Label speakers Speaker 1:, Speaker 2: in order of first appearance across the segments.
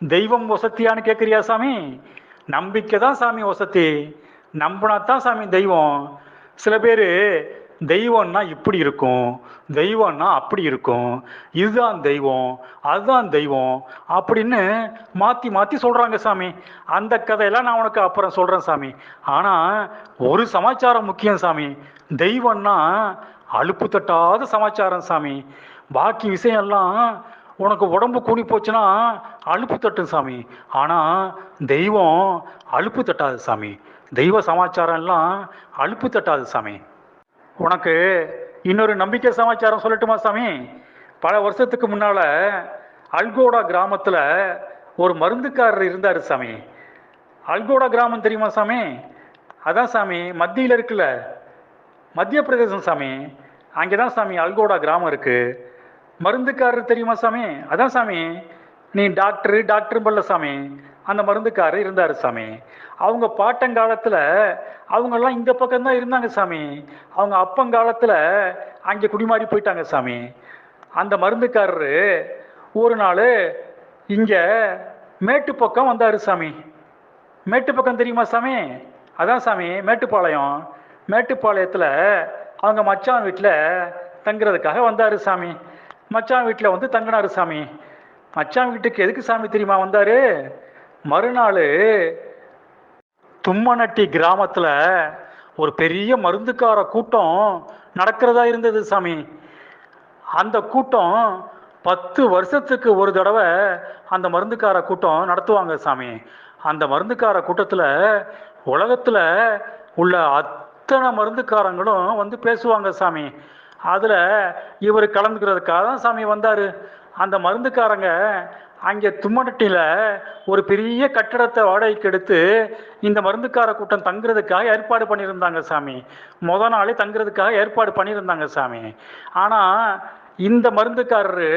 Speaker 1: தெய்வம் வசத்தியான்னு கேட்குறியா சாமி? நம்பிக்கை தான் சாமி வசதி நம்பினா தான் சாமி தெய்வம். சில பேர் தெய்வம்னா இப்படி இருக்கும் தெய்வம்னா அப்படி இருக்கும் இதுதான் தெய்வம் அதுதான் தெய்வம் அப்படின்னு மாற்றி மாற்றி சொல்கிறாங்க சாமி. அந்த கதையெல்லாம் நான் உனக்கு அப்புறம் சொல்கிறேன் சாமி. ஆனால் ஒரு சமாச்சாரம் முக்கியம் சாமி. தெய்வம்னா அலுப்பு தட்டாத சமாச்சாரம் சாமி. பாக்கி விஷயம் எல்லாம் உனக்கு உடம்பு கூணி போச்சுன்னா அலுப்பு தட்டும் சாமி. ஆனால் தெய்வம் அலுப்பு தட்டாது சாமி. தெய்வ சமாச்சாரம்லாம் அலுப்பு தட்டாது சாமி. உனக்கு இன்னொரு நம்பிக்கை சமாச்சாரம் சொல்லட்டுமா சாமி? பல வருஷத்துக்கு முன்னால் அல்கோடா கிராமத்தில் ஒரு மருந்துக்காரர் இருந்தார் சாமி. அல்கோடா கிராமம் தெரியுமா சாமி? அதான் சாமி மத்தியில் இருக்குல்ல. மத்திய பிரதேசம் சாமி. அங்கே தான் சாமி அல்கோடா கிராமம் இருக்குது மருந்துக்காரர் தெரியுமா சாமி? அதான் சாமி. நீ டாக்டரு டாக்டர் பல்ல சாமி. அந்த மருந்துக்காரர் இருந்தார் சாமி. அவங்க பாட்டங்காலத்தில் அவங்கெல்லாம் இந்த பக்கம் தான் இருந்தாங்க சாமி. அவங்க அப்பங்காலத்தில் அங்கே குடிமாறி போயிட்டாங்க சாமி. அந்த மருந்துக்காரரு ஒரு நாள் இங்கே மேட்டு பக்கம் வந்தார் சாமி. மேட்டு பக்கம் தெரியுமா சாமி? அதான் சாமி மேட்டுப்பாளையம். மேட்டுப்பாளையத்தில் அவங்க மச்சான் வீட்டில் தங்குறதுக்காக வந்தார் சாமி. மச்சான் வீட்டில் வந்து தங்கினாரு சாமி. மச்சான் வீட்டுக்கு எதுக்கு சாமி தெரியுமா வந்தார்? மறுநாள் தும்மநட்டி கிராமத்தில் ஒரு பெரிய மருந்துக்கார கூட்டம் நடக்கிறதா இருந்தது சாமி. அந்த கூட்டம் பத்து வருஷத்துக்கு ஒரு தடவை அந்த மருந்துக்கார கூட்டம் நடத்துவாங்க சாமி. அந்த மருந்துக்கார கூட்டத்தில் உலகத்தில் உள்ள அத்தனை மருந்துக்காரங்களும் வந்து பேசுவாங்க சாமி. அதில் இவர் கலந்துக்கிறதுக்காக தான் சாமி வந்தார். அந்த மருந்துக்காரங்க அங்கே தும்மனட்டியில் ஒரு பெரிய கட்டடத்தை வாடகைக்கு எடுத்து இந்த மருந்துக்கார கூட்டம் தங்குறதுக்காக ஏற்பாடு பண்ணியிருந்தாங்க சாமி. முத நாளே தங்குறதுக்காக ஏற்பாடு பண்ணியிருந்தாங்க சாமி. ஆனால் இந்த மருந்துக்காரரு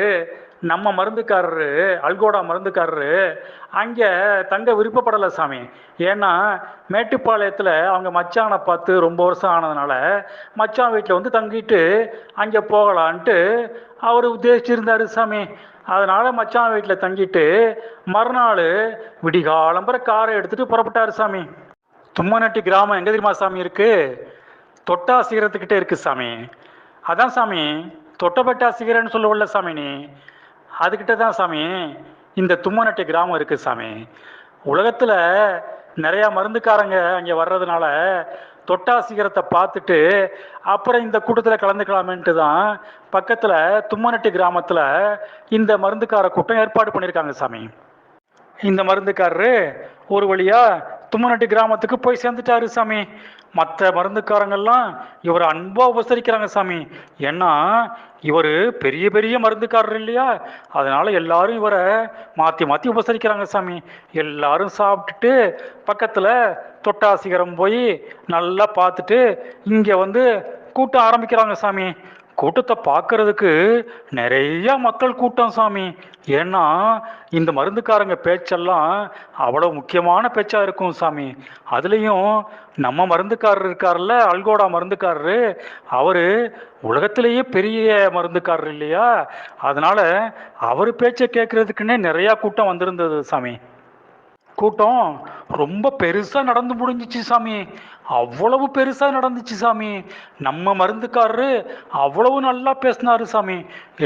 Speaker 1: நம்ம மருந்துக்காரரு அல்கோடா மருந்துக்காரரு அங்கே தங்க விருப்பப்படலை சாமி. ஏன்னா மேட்டுப்பாளையத்தில் அவங்க மச்சானை பார்த்து ரொம்ப வருஷம் ஆனதுனால மச்சான் வீட்டில் வந்து தங்கிட்டு அங்கே போகலான்ட்டு அவர் உத்தேசிச்சிருந்தார் சாமி. அதனால் மச்சான் வீட்டில் தங்கிட்டு மறுநாள் விடிகாலம்பர காரை எடுத்துகிட்டு புறப்பட்டார் சாமி. தும்மநட்டி கிராமம் எங்கே தெரியுமா சாமி இருக்கு? தொட்டா இருக்குது சாமி. அதான் சாமி தொட்டபெட்டா சிகரன்னு சொல்லுவல்ல சாமி நீ? அதுக்கிட்ட தான் சாமி. இந்த தும்மநட்டை கிராமம் இருக்கு சாமி. உலகத்தில் நிறையா மருந்துக்காரங்க அங்கே வர்றதுனால தொட்டா சிகரத்தை பார்த்துட்டு அப்புறம் இந்த கூட்டத்தில் கலந்துக்கலாமேன்ட்டு தான் பக்கத்தில் தும்மநட்டி கிராமத்தில் இந்த மருந்துக்கார கூட்டம் ஏற்பாடு பண்ணியிருக்காங்க சாமி. இந்த மருந்துக்காரரு ஒரு வழியா தும்மநட்டி கிராமத்துக்கு போய் சேர்ந்துட்டாரு சாமி. மற்ற மருந்துக்காரங்கள்லாம் இவரை அன்பா உபசரிக்கிறாங்க சாமி. ஏன்னா இவர் பெரிய பெரிய மருந்துக்காரர் இல்லையா? அதனால எல்லாரும் இவரை மாற்றி மாற்றி உபசரிக்கிறாங்க சாமி. எல்லாரும் சாப்பிட்டுட்டு பக்கத்தில் தொட்டாசிகரம் போய் நல்லா பார்த்துட்டு இங்கே வந்து கூட்டம் ஆரம்பிக்கிறாங்க சாமி. கூட்டத்தை பார்க்கறதுக்கு நிறைய மக்கள் கூட்டம் சாமி. ஏன்னா இந்த மருந்துக்காரங்க பேச்செல்லாம் அவ்வளோ முக்கியமான பேச்சாக இருக்கும் சாமி. அதுலேயும் நம்ம மருந்துக்காரர் இருக்கார்ல அல்கோடா மருந்துக்காரரு அவர் உலகத்திலேயே பெரிய மருந்துக்காரர் இல்லையா? அதனால் அவர் பேச்சை கேட்குறதுக்குன்னே நிறையா கூட்டம் வந்திருந்தது சாமி. கூட்டம் ரொம்ப பெருசாக நடந்து முடிஞ்சிச்சு சாமி. அவ்வளவு பெருசாக நடந்துச்சு சாமி. நம்ம மருந்துக்காரரு அவ்வளவு நல்லா பேசினாரு சாமி.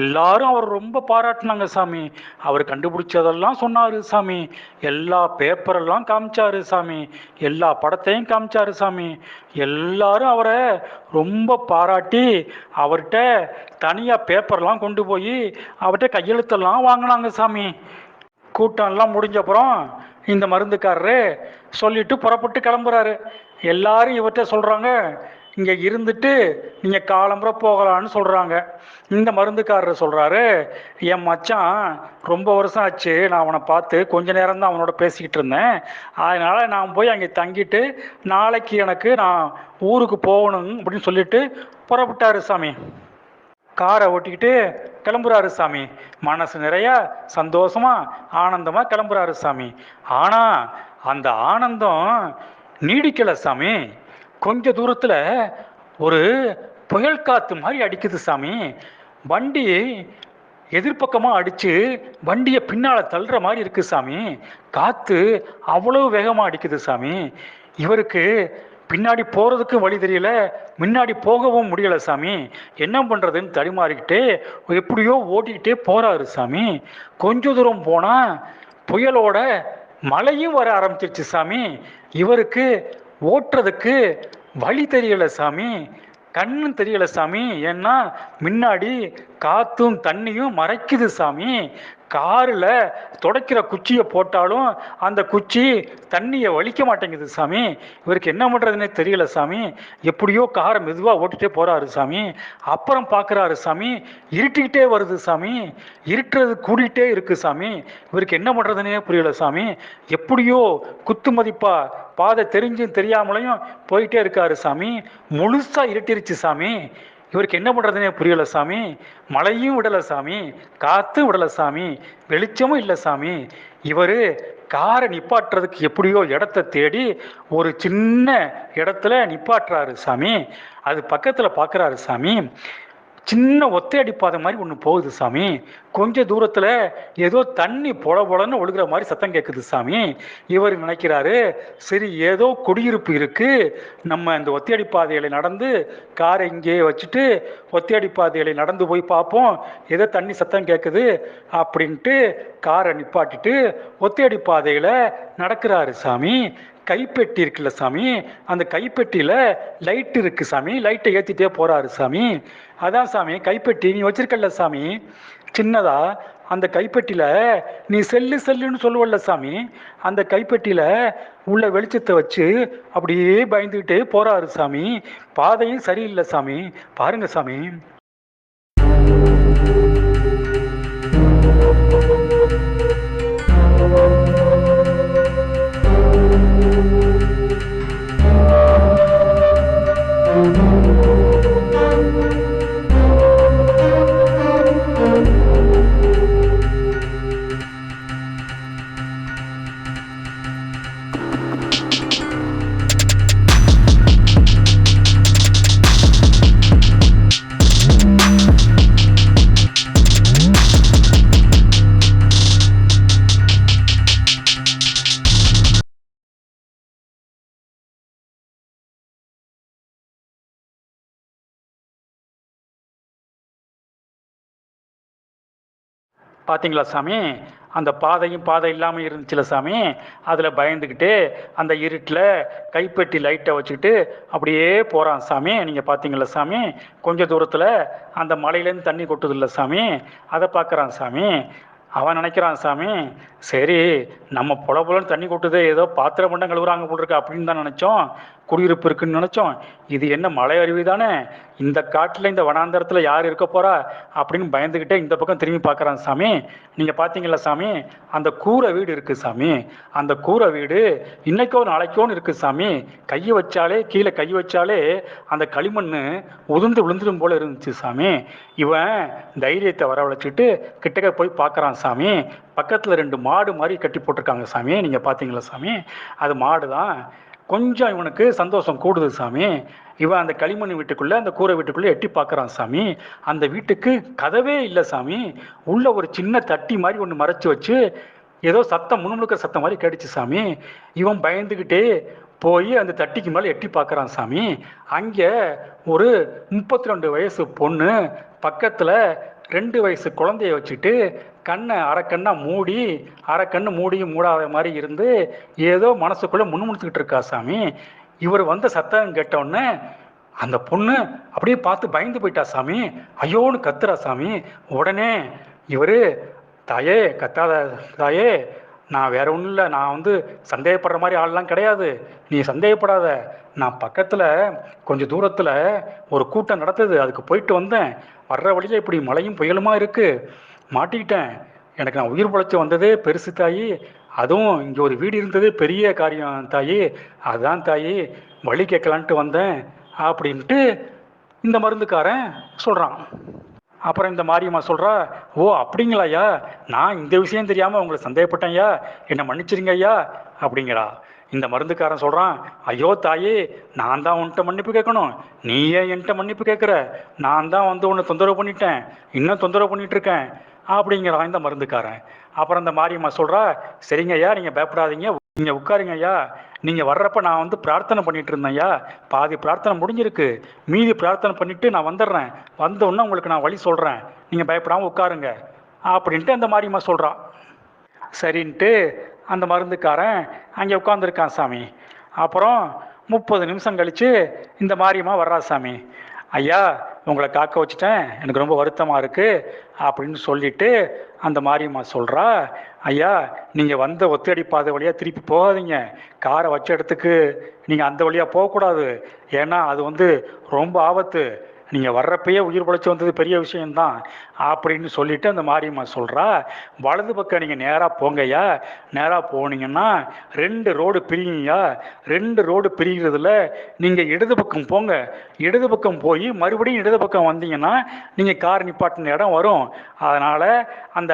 Speaker 1: எல்லாரும் அவர் ரொம்ப பாராட்டினாங்க சாமி. அவர் கண்டுபிடிச்சதெல்லாம் சொன்னார் சாமி. எல்லா பேப்பரெல்லாம் காமிச்சாரு சாமி. எல்லா படத்தையும் காமிச்சாரு சாமி. எல்லாரும் அவரை ரொம்ப பாராட்டி அவர்கிட்ட தனியாக பேப்பர்லாம் கொண்டு போய் அவர்கிட்ட கையெழுத்தெல்லாம் வாங்கினாங்க சாமி. கூட்டம்லாம் முடிஞ்ச அப்புறம் இந்த மருந்துக்காரரு சொல்லிட்டு புறப்பட்டு கிளம்புறாரு. எல்லாரும் இவர்கிட்ட சொல்கிறாங்க இங்கே இருந்துட்டு நீங்கள் காலம்புற போகலான்னு சொல்கிறாங்க இந்த மருந்துக்காரர் சொல்கிறாரு என் மச்சான் ரொம்ப வருஷம் ஆச்சு நான் அவனை பார்த்து கொஞ்ச நேரம் தான் அவனோட பேசிக்கிட்டு இருந்தேன். அதனால் நான் போய் அங்கே தங்கிட்டு நாளைக்கு எனக்கு நான் ஊருக்கு போகணும் அப்படின்னு சொல்லிட்டு புறப்பட்டாரு சாமி. காரை ஓட்டிக்கிட்டு கிளம்புறாரு சாமி. மனசு நிறையா சந்தோஷமா ஆனந்தமா கிளம்புறாரு சாமி. ஆனா அந்த ஆனந்தம் நீடிக்கல சாமி. கொஞ்ச தூரத்துல ஒரு புயல் காத்து மாதிரி அடிக்குது சாமி. வண்டி எதிர்ப்பக்கமாக அடித்து வண்டியை பின்னால் தள்ளுற மாதிரி இருக்குது சாமி. காற்று அவ்வளோ வேகமாக அடிக்குது சாமி. இவருக்கு பின்னாடி போகிறதுக்கு வழி தெரியல முன்னாடி போகவும் முடியல சாமி. என்ன பண்ணுறதுன்னு தடுமாறிக்கிட்டு எப்படியோ ஓட்டிக்கிட்டே போகிறாரு சாமி. கொஞ்ச தூரம் போனால் புயலோட மழையும் வர ஆரம்பிச்சிருச்சு சாமி. இவருக்கு ஓட்டுறதுக்கு வழி தெரியல சாமி. கண்ணும் தெரியல சாமி. ஏன்னா முன்னாடி காத்தும் தண்ணியும் மறைக்குது சாமி. காரில் துடைக்கிற குச்சியை போட்டாலும் அந்த குச்சி தண்ணியை வலிக்க மாட்டேங்குது சாமி. இவருக்கு என்ன பண்ணுறதுனே தெரியல சாமி. எப்படியோ காரை மெதுவாக ஓட்டிகிட்டே போகிறாரு சாமி. அப்புறம் பார்க்குறாரு சாமி. இருட்டிக்கிட்டே வருது சாமி. இருட்டுறது கூடிகிட்டே இருக்குது சாமி. இவருக்கு என்ன பண்ணுறதுனே புரியல சாமி. எப்படியோ குத்து மதிப்பா பாதை தெரிஞ்சும் தெரியாமலையும் போயிட்டே இருக்காரு சாமி. முழுசா இருட்டிருச்சு சாமி. இவருக்கு என்ன பண்ணுறதுனே புரியல சாமி. மழையும் விடலை சாமி. காற்றும் விடலை சாமி. வெளிச்சமும் இல்லை சாமி. இவர் காரை நிப்பாட்டுறதுக்கு எப்படியோ இடத்த தேடி ஒரு சின்ன இடத்துல நிப்பாட்டுறாரு சாமி. அது பக்கத்தில் பார்க்குறாரு சாமி. சின்ன ஒத்தையடி பாதை மாதிரி ஒன்று போகுது சாமி. கொஞ்ச தூரத்தில் ஏதோ தண்ணி பொல பொலன்னு ஒழுகுற மாதிரி சத்தம் கேட்குது சாமி. இவர் நினைக்கிறாரு சரி ஏதோ குடியிருப்பு இருக்கு. நம்ம இந்த ஒத்தையடி பாதையில நடந்து காரை இங்கேயே வச்சுட்டு ஒத்தையடி பாதையில நடந்து போய் பார்ப்போம். ஏதோ தண்ணி சத்தம் கேட்குது அப்படின்ட்டு காரை நிப்பாட்டிட்டு ஒத்தையடி பாதையில் நடக்கிறாரு சாமி. கைப்பெட்டி இருக்குல்ல சாமி. அந்த கைப்பெட்டியில் லைட் இருக்கு சாமி. லைட்டை ஏற்றிட்டே போகிறாரு சாமி. அதான் சாமி கைப்பெட்டி நீ வச்சிருக்கல சாமி. சின்னதா அந்த கைப்பெட்டியில் நீ செல்லு செல்லுன்னு சொல்லுவல்ல சாமி. அந்த கைப்பெட்டியில் உள்ள வெளிச்சத்தை வச்சு அப்படியே பயந்துக்கிட்டே போகிறாரு சாமி. பாதையும் சரியில்லை சாமி. பாருங்க சாமி. பார்த்தீங்களா சாமி? அந்த பாதையும் பாதை இல்லாமல் இருந்துச்சுல சாமி? அதில் பயந்துக்கிட்டு அந்த இருட்டில் கைப்பெட்டி லைட்டை வச்சுக்கிட்டு அப்படியே போகிறான் சாமி. நீங்கள் பார்த்தீங்களா சாமி? கொஞ்சம் தூரத்தில் அந்த மலையிலேருந்து தண்ணி கொட்டுதில்ல சாமி? அதை பார்க்குறான் சாமி. அவன் நினைக்கிறான் சாமி சரி நம்ம புல புலன்னு தண்ணி கொட்டுது. ஏதோ பாத்திரம் பண்டம் கழுவுறாங்க போல் இருக்கு அப்படின்னு தான் நினச்சோம். குடியிருப்பு இருக்குன்னு நினச்சோம். இது என்ன மலை அருவி தானே? இந்த காட்டில் இந்த வனாந்தரத்தில் யார் இருக்க போறா? அப்படின்னு பயந்துக்கிட்டே இந்த பக்கம் திரும்பி பார்க்குறான் சாமி. நீங்கள் பார்த்தீங்களா சாமி? அந்த கூரை வீடு இருக்குது சாமி. அந்த கூரை வீடு இன்னைக்கோ நாளைக்கோன்னு இருக்குது சாமி. கையை வச்சாலே கீழே கை வச்சாலே அந்த களிமண் உதிர்ந்து விழுந்துடும் போல இருந்துச்சு சாமி. இவன் தைரியத்தை வரவழைச்சிட்டு கிட்டக்க போய் பார்க்குறான் சாமி. பக்கத்தில் ரெண்டு மாடு மாதிரி கட்டி போட்டிருக்காங்க சாமி. நீங்கள் பார்த்தீங்களா சாமி? அது மாடு தான் கொஞ்சம் இவனுக்கு சந்தோஷம் கூடுது சாமி. இவன் அந்த களிமண் வீட்டுக்குள்ளே அந்த கூரை வீட்டுக்குள்ளே எட்டி பார்க்கறான் சாமி. அந்த வீட்டுக்கு கதவே இல்லை சாமி. உள்ளே ஒரு சின்ன தட்டி மாதிரி ஒன்று மறைச்சு வச்சு ஏதோ சத்தம் முணுமுணுக்கிற சத்தம் மாதிரி கேட்டுச்சு சாமி. இவன் பயந்துக்கிட்டே போய் அந்த தட்டிக்கு மேலே எட்டி பார்க்கறான் சாமி. அங்கே ஒரு முப்பத்தி ரெண்டு வயசு பொண்ணு பக்கத்தில் ரெண்டு வயசு குழந்தைய வச்சுட்டு கண்ணை அரைக்கண்ணா மூடி அரைக்கண்ணு மூடியும் மூடாத மாதிரி இருந்து ஏதோ மனசுக்குள்ளே முன்முடுத்துக்கிட்டு இருக்கா சாமி. இவர் வந்த சத்தம் கேட்டோடனே அந்த பொண்ணு அப்படியே பார்த்து பயந்து போயிட்டா சாமி. ஐயோன்னு கத்துறா சாமி. உடனே இவர் தாயே கத்தாத தாயே நான் வேற ஒன்றும் இல்லை. நான் வந்து சந்தேகப்படுற மாதிரி ஆள்லாம் கிடையாது. நீ சந்தேகப்படாத. நான் பக்கத்தில் கொஞ்சம் தூரத்தில் ஒரு கூட்டம் நடத்துது அதுக்கு போயிட்டு வந்தேன். வர்ற வழியில் இப்படி மழையும் புயலுமா இருக்குது மாட்டிக்கிட்டேன். எனக்கு நான் உயிர் பிழைச்சி வந்ததே பெருசு தாயி. அதுவும் இங்கே ஒரு வீடு இருந்ததே பெரிய காரியம் தாயி. அதுதான் தாயி வழி கேட்கலான்ட்டு வந்தேன் அப்படின்ட்டு இந்த மருந்துக்காரன் சொல்கிறான் அப்புறம் இந்த மாரியம்மா சொல்கிறா ஓ அப்படிங்களா ஐயா? நான் இந்த விஷயம் தெரியாமல் உங்களை சந்தேகப்பட்டேன் ஐயா. என்னை மன்னிச்சிருங்க ஐயா. அப்படிங்கிறா. இந்த மருந்துக்காரன் சொல்கிறான் ஐயோ தாயே நான் தான் உன்கிட்ட மன்னிப்பு கேட்கணும். நீ ஏன் என்கிட்ட மன்னிப்பு கேட்குற? நான் தான் வந்து உன்னை தொந்தரவு பண்ணிட்டேன். இன்னும் தொந்தரவு பண்ணிகிட்ருக்கேன் அப்படிங்கிறான் இந்த மருந்துக்காரன். அப்புறம் இந்த மாரியம்மா சொல்கிறா சரிங்க ஐயா நீங்கள் பயப்படாதீங்க. நீங்கள் உட்காருங்க ஐயா நீங்கள் வர்றப்ப நான் வந்து பிரார்த்தனை பண்ணிட்டு இருந்தேன் ஐயா பாதி பிரார்த்தனை முடிஞ்சிருக்கு. மீதி பிரார்த்தனை பண்ணிட்டு நான் வந்துடுறேன். வந்த உடனே உங்களுக்கு நான் வழி சொல்கிறேன் நீங்கள் பயப்படாமல் உட்காருங்க. அப்படின்ட்டு அந்த மாரியம்மா சொல்கிறா சரின்ட்டு அந்த மருந்துக்காரன் அங்கே உட்காந்துருக்கான் சாமி. அப்புறம் முப்பது நிமிஷம் கழித்து இந்த மாரியம்மா வர்றா சாமி. ஐயா உங்களை காக்க வச்சுட்டேன். எனக்கு ரொம்ப வருத்தமாக இருக்குது அப்படின்னு சொல்லிட்டு அந்த மாரியம்மா சொல்கிறா ஐயா நீங்கள் வந்த ஒத்தடி பாதை வழியாக திருப்பி போகாதீங்க. காரை வச்ச இடத்துக்கு நீங்கள் அந்த வழியாக போகக்கூடாது. ஏன்னா அது வந்து ரொம்ப ஆபத்து. நீங்கள் வர்றப்பயே உயிர் பிழைச்சி வந்தது பெரிய விஷயம்தான் அப்படின்னு சொல்லிட்டு அந்த மாரியம்மா சொல்கிறா வலது பக்கம் நீங்கள் நேராக போங்கய்யா. நேராக போனீங்கன்னா ரெண்டு ரோடு பிரியுங்கய்யா. ரெண்டு ரோடு பிரிகிறதுல நீங்கள் இடது பக்கம் போங்க. இடது பக்கம் போய் மறுபடியும் இடது பக்கம் வந்தீங்கன்னா நீங்கள் கார் நிப்பாட்டின இடம் வரும். அதனால் அந்த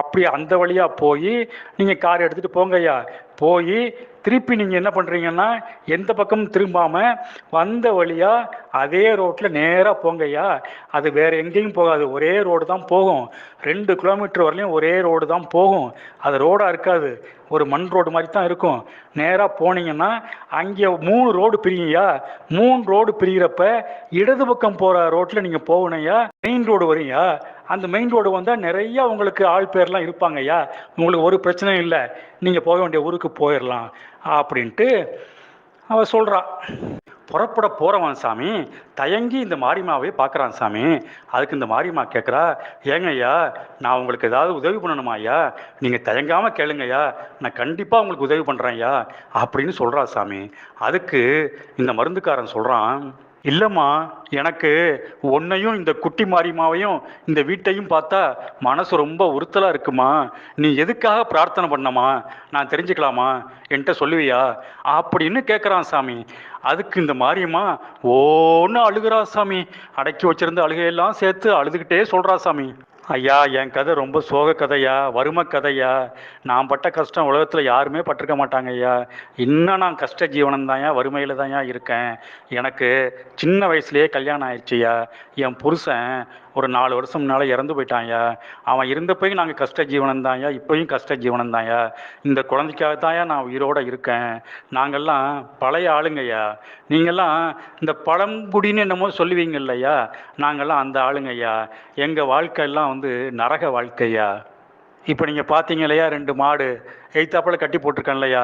Speaker 1: அப்படி அந்த வழியாக போய் நீங்கள் கார் எடுத்துகிட்டு போங்கய்யா. போய் திருப்பி நீங்கள் என்ன பண்ணுறீங்கன்னா எந்த பக்கமும் திரும்பாமல் வந்த வழியாக அதே ரோட்டில் நேராக போங்கய்யா. அது வேறு எங்கேயும் போகாது. ஒரே ரோடு தான் போகும். ரெண்டு கிலோமீட்டர் வரலையும் ஒரே ரோடு தான் போகும். அது ரோடாக இருக்காது. ஒரு மண் ரோடு மாதிரி தான் இருக்கும். நேராக போனீங்கன்னா அங்கே மூணு ரோடு பிரியுங்கய்யா. மூணு ரோடு பிரிகிறப்ப இடது பக்கம் போகிற ரோட்டில் நீங்கள் போகணும்யா மெயின் ரோடு வரீங்க அந்த மெயின் ரோடு வந்தால் நிறைய உங்களுக்கு ஆள் பேர்லாம் இருப்பாங்க ஐயா உங்களுக்கு ஒரு பிரச்சனையும் இல்லை. நீங்கள் போக வேண்டிய ஊருக்கு போயிடலாம் அப்படின்ட்டு அவ சொல்கிறா புறப்பட போகிறவன் சாமி தயங்கி இந்த மாரிமாவே பார்க்குறான் சாமி. அதுக்கு இந்த மாரியம்மா கேட்குறா ஏங்க ஐயா நான் உங்களுக்கு ஏதாவது உதவி பண்ணணுமா ஐயா? நீங்கள் தயங்காமல் கேளுங்க ஐயா நான் கண்டிப்பாக உங்களுக்கு உதவி பண்ணுறேன் ஐயா. அப்படின்னு சொல்கிறா சாமி. அதுக்கு இந்த மருந்துக்காரன் சொல்கிறான் இல்லைம்மா எனக்கு உன்னையும் இந்த குட்டி மாரியம்மாவையும் இந்த வீட்டையும் பார்த்தா மனசு ரொம்ப உறுத்தலாக இருக்குமா? நீ எதுக்காக பிரார்த்தனை பண்ணமா நான் தெரிஞ்சுக்கலாமா? என்கிட்ட சொல்லுவியா? அப்படின்னு கேட்குறான் சாமி. அதுக்கு இந்த மாரியம்மா ஓன்னு அழுகிறா சாமி. அடக்கி வச்சிருந்த அழுகையெல்லாம் சேர்த்து அழுதுகிட்டே சொல்கிறா சாமி. ஐயா என் கதை ரொம்ப சோக கதையா வறுமை கதையா? நான் பட்ட கஷ்டம் உலகத்தில் யாருமே பட்டிருக்க மாட்டாங்க ஐயா. இன்னும் நான் கஷ்ட ஜீவனம் தான்யா வறுமையில் தான்யா இருக்கேன். எனக்கு சின்ன வயசுலேயே கல்யாணம் ஆயிடுச்சுயா என் புருஷன் ஒரு நாலு வருஷம் முன்னால் இறந்து போயிட்டான்யா அவன் இருந்தப்பையும் நாங்கள் கஷ்ட ஜீவனம் தான்யா இப்போயும் கஷ்ட ஜீவனம் தான்யா இந்த குழந்தைக்காக தான்யா நான் உயிரோடு இருக்கேன். நாங்கள்லாம் பழைய ஆளுங்கய்யா நீங்கள்லாம் இந்த பழங்குடின்னு என்னமோ சொல்லுவீங்க இல்லையா நாங்கள்லாம் அந்த ஆளுங்கய்யா எங்கள் வாழ்க்கையெல்லாம் வந்து நரக வாழ்க்கையா? இப்போ நீங்கள் பார்த்தீங்க இல்லையா ரெண்டு மாடு. எய்த்தாப்பில் கட்டி போட்டிருக்கேன் இல்லையா?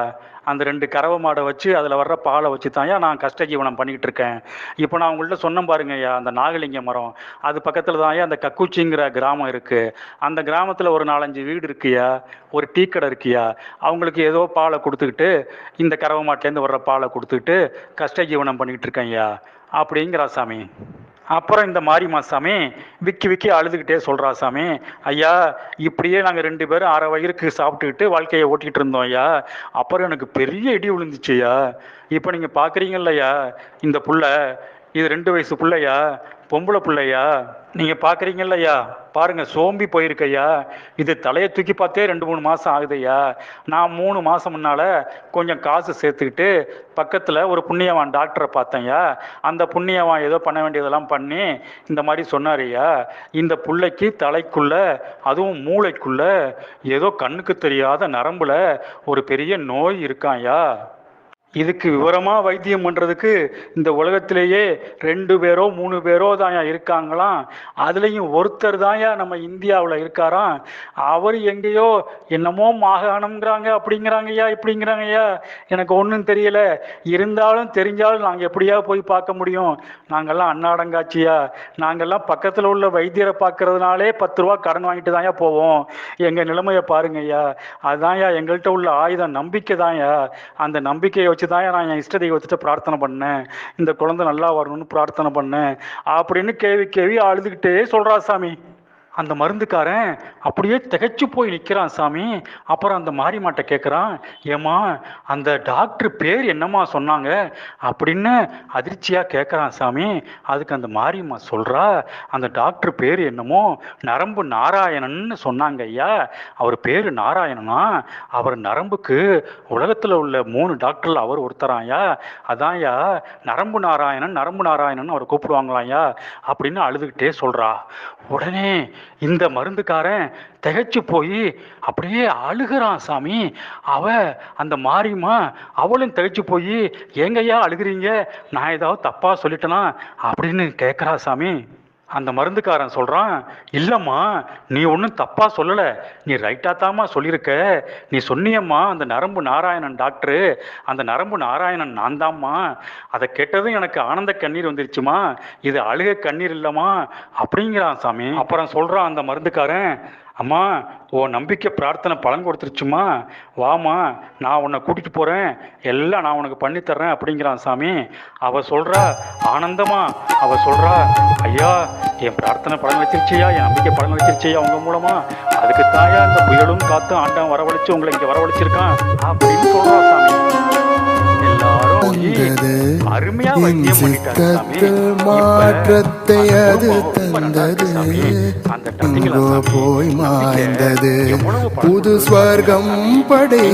Speaker 1: அந்த ரெண்டு கறவை மாடை வச்சு அதில் வர்ற பாலை வச்சு தான்யா நான் கஷ்ட ஜீவனம் பண்ணிக்கிட்டு இருக்கேன் இப்போ நான் உங்கள்கிட்ட சொன்னேன் பாருங்கய்யா அந்த நாகலிங்க மரம். அது பக்கத்தில் தான்யா அந்த கக்குச்சிங்கிற கிராமம் இருக்குது அந்த கிராமத்தில் ஒரு நாலஞ்சு வீடு இருக்குயா ஒரு டீ கடை இருக்கியா அவங்களுக்கு ஏதோ பாலை கொடுத்துக்கிட்டு இந்த கறவை மாட்டிலேருந்து வர்ற பாலை கொடுத்துக்கிட்டு கஷ்ட ஜீவனம் பண்ணிக்கிட்டு இருக்கேன்யா அப்படிங்கிறா சாமி. அப்புறம் இந்த மாரியம்மா சாமி விக்கி விக்கி அழுதுகிட்டே சொல்கிறா சாமி ஐயா இப்படியே நாங்கள் ரெண்டு பேரும் அரை வயிறுக்கு சாப்பிட்டுக்கிட்டு வாழ்க்கையை ஓட்டிகிட்டு இருந்தோம் ஐயா. அப்புறம் எனக்கு பெரிய இடி விழுந்துச்சு ஐயா. இப்போ நீங்கள் பார்க்குறீங்கல்லையா இந்த புள்ள இது ரெண்டு வயசு பிள்ளையா பொம்பளை பிள்ளையா? நீங்கள் பார்க்குறீங்கல்லையா பாருங்க சோம்பி போயிருக்கையா இது தலையை தூக்கி பார்த்தே ரெண்டு மூணு மாதம் ஆகுதையா நான் மூணு மாதம் முன்னால் கொஞ்சம் காசு சேர்த்துக்கிட்டு பக்கத்தில் ஒரு புண்ணியவான் டாக்டரை பார்த்தேன்யா அந்த புண்ணியவான் ஏதோ பண்ண வேண்டியதெல்லாம் பண்ணி இந்த மாதிரி சொன்னாரியா இந்த புள்ளைக்கு தலைக்குள்ள அதுவும் மூளைக்குள்ள ஏதோ கண்ணுக்கு தெரியாத நரம்புல ஒரு பெரிய நோய் இருக்கான்யா இதுக்கு விவரமாக வைத்தியம் பண்ணுறதுக்கு இந்த உலகத்திலேயே ரெண்டு பேரோ மூணு பேரோ தான்யா இருக்காங்களாம். அதுலேயும் ஒருத்தர் தான்யா நம்ம இந்தியாவில் இருக்காராம். அவர் எங்கேயோ என்னமோ மாகாணம்ங்கிறாங்க அப்படிங்கிறாங்கய்யா இப்படிங்கிறாங்கய்யா. எனக்கு ஒன்றும் தெரியல. இருந்தாலும் தெரிஞ்சாலும் நாங்கள் எப்படியா போய் பார்க்க முடியும்? நாங்கெல்லாம் அன்னாடங்காட்சியா? நாங்கெல்லாம் பக்கத்தில் உள்ள வைத்தியரை பார்க்கறதுனாலே பத்து ரூபா கடன் வாங்கிட்டு தான்யா போவோம். எங்கள் நிலைமையை பாருங்கய்யா. அதுதான்யா எங்கள்கிட்ட உள்ள ஆயுதம் நம்பிக்கை தான்யா. அந்த நம்பிக்கையை வச்சு தான் நான் என் இஷ்ட தெய்வத்திட்ட பிரார்த்தனை பண்ணேன். இந்த குழந்தை நல்லா வரணும்னு பிரார்த்தனை பண்ணேன். அப்படின்னு கேவி கேவி அழுதுகிட்டே சொல்கிறா சாமி. அந்த மருந்துக்காரன் அப்படியே திகைச்சு போய் நிற்கிறான் சாமி. அப்புறம் அந்த மாரியம்மாட்ட கேட்குறான் ஏம்மா அந்த டாக்டர் பேர் என்னம்மா சொன்னாங்க? அப்படின்னு அதிர்ச்சியாக கேட்குறான் சாமி. அதுக்கு அந்த மாரியம்மா சொல்கிறா அந்த டாக்டர் பேர் என்னமோ நரம்பு நாராயணன்னு சொன்னாங்க ஐயா. அவர் பேர் நாராயணனா? அவர் நரம்புக்கு உலகத்தில் உள்ள மூணு டாக்டரில் அவர் ஒருத்தராயா அதான்யா நரம்பு நாராயணன் நரம்பு நாராயணன் அவர் கூப்பிடுவாங்களாம்யா அப்படின்னு அழுதுகிட்டே சொல்கிறா உடனே இந்த மருந்துக்காரன் திகைச்சு போய் அப்படியே அழுகிறான் சாமி. அவ அந்த மாரியம்மா அவளும் திகைச்சு போய் ஏங்கய்யா அழுகிறீங்க? நான் ஏதாவது தப்பாக சொல்லிட்டேனா? அப்படின்னு கேட்குறா சாமி. அந்த மருந்துக்காரன் சொல்கிறான் இல்லைம்மா நீ ஒன்றும் தப்பாக சொல்லலை. நீ ரைட்டாக தாம்மா சொல்லியிருக்க நீ சொன்னியம்மா அந்த நரம்பு நாராயணன் டாக்டரு. அந்த நரம்பு நாராயணன் நான் தாம்மா. அதை கேட்டதும் எனக்கு ஆனந்த கண்ணீர் வந்துருச்சுமா. இது அழுக கண்ணீர் இல்லைம்மா. அப்படிங்கிறான் சாமி. அப்புறம் சொல்கிறான் அந்த மருந்துக்காரன் அம்மா ஓ நம்பிக்கை பிரார்த்தனை பலன் கொடுத்துருச்சுமா. வாமா நான் உன்னை கூட்டிகிட்டு போகிறேன் எல்லாம் நான் உனக்கு பண்ணித்தர்றேன் அப்படிங்கிறான் சாமி. அவள் சொல்கிறா ஆனந்தமா. அவள் சொல்கிறா ஐயா என் பிரார்த்தனை பலன் வச்சிருச்சியா என் நம்பிக்கை பலன் வச்சிருச்சியா உங்கள் மூலமாக அதுக்கு தாயா இந்த புயலும் காத்தும் ஆண்டான் வரவழைச்சு உங்களை இங்கே வரவழைச்சிருக்கான். அப்படின்னு சொல்கிறான் சாமி.
Speaker 2: தந்தது என் சித்தத்தில் மாற்றத்தை அது தந்தது? போய் மாய்ந்தது புது ஸ்வர்க்கம். படை